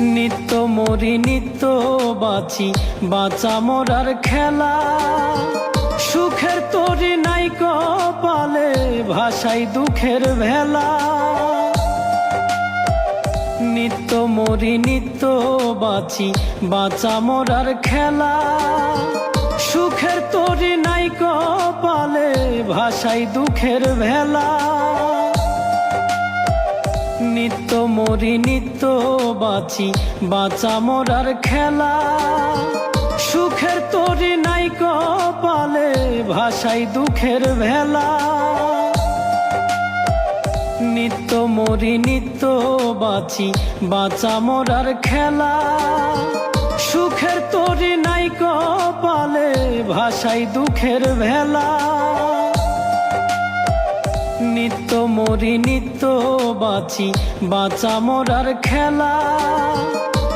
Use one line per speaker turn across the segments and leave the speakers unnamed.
নিত্য মরি, নিত্য বাঁচি, বাঁচা মরার খেলা। সুখের তরি নাই কপালে ভাষাই দুঃখের ভেলা। নিত্য মরি, নিত্য বাঁচি, বাঁচা মরার খেলা। সুখের তরি নাই কপালে ভাষাই দুঃখের ভেলা। নিত্য, মরি নিত্য, বাঁচি, বাঁচা মরার খেলা। সুখের তরি নাই কপালে ভাষাই দুঃখের ভেলা। নিত্য, মরি নিত্য, বাঁচি, বাঁচা মরার খেলা। সুখের তরি নাই কপালে ভাষাই দুঃখের ভেলা। নিত্য মরি, নিত্য বাঁচি, বাঁচা মরার খেলা।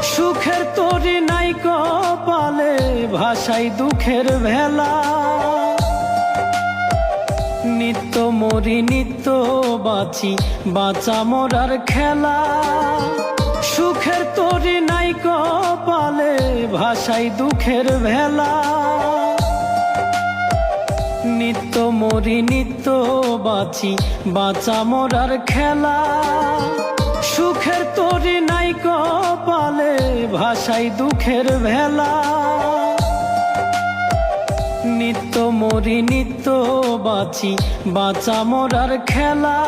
সুখের তরি নাই কপালে ভাষাই দুঃখের ভেলা। নিত্য মরি, নিত্য বাঁচি, বাঁচা মরার খেলা। সুখের তরি নাই কপালে ভাষাই দুঃখের ভেলা। নিত্য, মরি নিত্য, বাঁচি, বাঁচা মরার খেলা। সুখের তরি নাই কপালে ভাষাই দুঃখের ভেলা। নিত্য, মরি নিত্য, বাঁচি, বাঁচা মরার খেলা।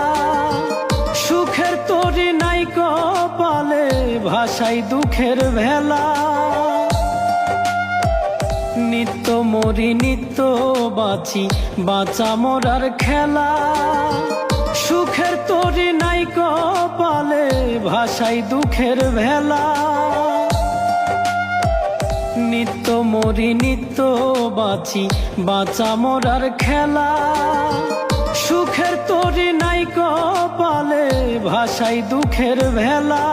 সুখের তরি নাই কপালে ভাষাই দুঃখের ভেলা। নিত্য, মরি নিত্য, বাঁচি, বাঁচা মরার খেলা। সুখের তরি নাই কপালে ভাষাই দুঃখের ভেলা। নিত্য, মরি নিত্য, বাঁচি, বাঁচা মরার খেলা। সুখের তরি নাই কপালে ভাষাই দুঃখের ভেলা।